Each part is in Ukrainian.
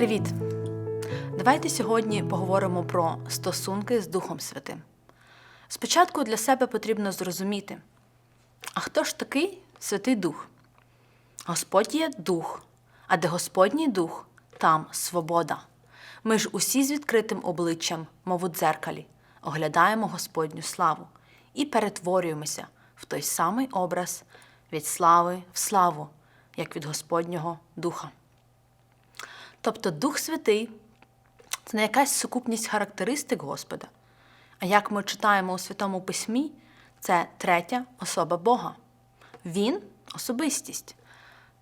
Привіт! Давайте сьогодні поговоримо про стосунки з Духом Святим. Спочатку для себе потрібно зрозуміти, а хто ж такий Святий Дух? Господь є Дух, а де Господній Дух, там свобода. Ми ж усі з відкритим обличчям, мов у дзеркалі, оглядаємо Господню славу і перетворюємося в той самий образ від слави в славу, як від Господнього Духа. Тобто Дух Святий це не якась сукупність характеристик Господа. А як ми читаємо у Святому Письмі, це третя особа Бога. Він особистість.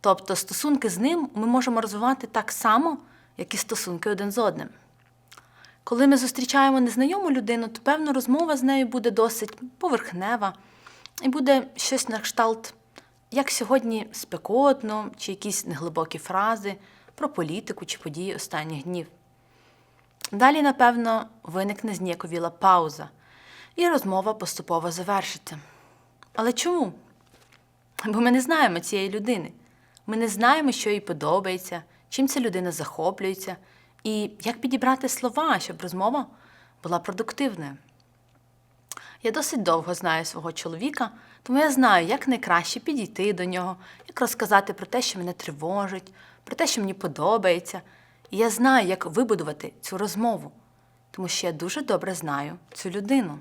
Тобто стосунки з ним ми можемо розвивати так само, як і стосунки один з одним. Коли ми зустрічаємо незнайому людину, то певно розмова з нею буде досить поверхнева і буде щось на кшталт, як сьогодні спекотно, чи якісь неглибокі фрази про політику чи події останніх днів. Далі, напевно, виникне зніяковіла пауза, і розмова поступово завершиться. Але чому? Бо ми не знаємо цієї людини. Ми не знаємо, що їй подобається, чим ця людина захоплюється, і як підібрати слова, щоб розмова була продуктивною. Я досить довго знаю свого чоловіка, тому я знаю, як найкраще підійти до нього, як розказати про те, що мене тривожить, про те, що мені подобається. І я знаю, як вибудувати цю розмову, тому що я дуже добре знаю цю людину.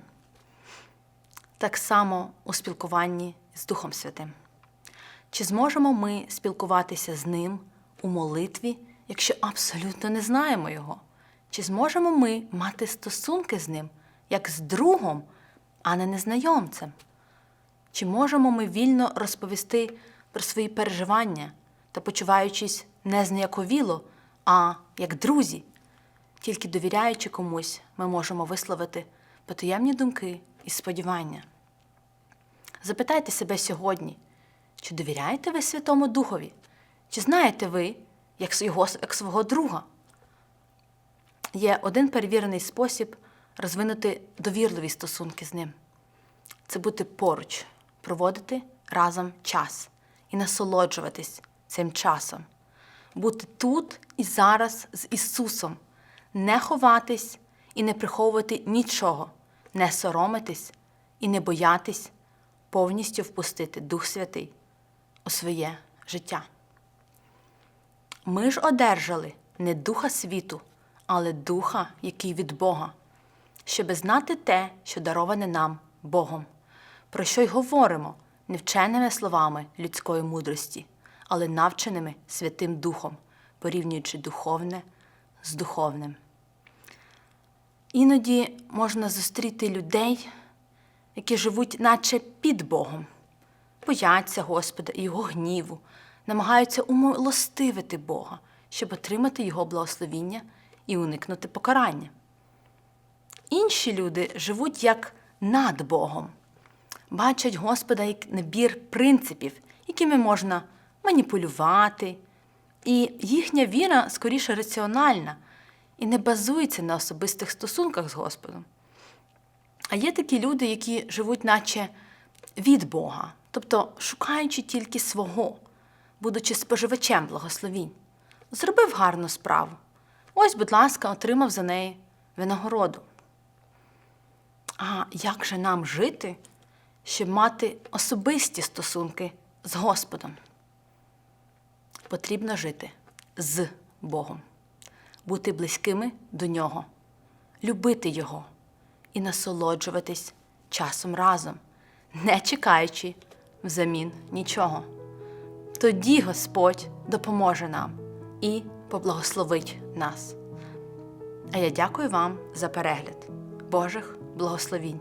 Так само у спілкуванні з Духом Святим. Чи зможемо ми спілкуватися з ним у молитві, якщо абсолютно не знаємо його? Чи зможемо ми мати стосунки з ним як з другом, а не незнайомцем? Чи можемо ми вільно розповісти про свої переживання та почуваючись не зніяковіло, а як друзі? Тільки довіряючи комусь, ми можемо висловити потаємні думки і сподівання. Запитайте себе сьогодні, чи довіряєте ви Святому Духові? Чи знаєте ви, як його як свого друга? Є один перевірений спосіб розвинути довірливі стосунки з ним. Це бути поруч, проводити разом час і насолоджуватись цим часом, бути тут і зараз з Ісусом, не ховатись і не приховувати нічого, не соромитись і не боятись повністю впустити Дух Святий у своє життя. Ми ж одержали не духа світу, але духа, який від Бога, щоби знати те, що дароване нам Богом, про що й говоримо не вченими словами людської мудрості, але навченими Святим Духом, порівнюючи духовне з духовним. Іноді можна зустріти людей, які живуть, наче під Богом, бояться Господа і Його гніву, намагаються умилостивити Бога, щоб отримати Його благословіння і уникнути покарання. Інші люди живуть як над Богом, бачать Господа як набір принципів, якими можна маніпулювати, і їхня віра скоріше раціональна і не базується на особистих стосунках з Господом. А є такі люди, які живуть, наче від Бога, тобто шукаючи тільки свого, будучи споживачем благословінь. Зробив гарну справу. Ось, будь ласка, отримав за неї винагороду. А як же нам жити, щоб мати особисті стосунки з Господом? Потрібно жити з Богом, бути близькими до Нього, любити Його і насолоджуватись часом разом, не чекаючи взамін нічого. Тоді Господь допоможе нам і поблагословить нас. А я дякую вам за перегляд Божих благословінь.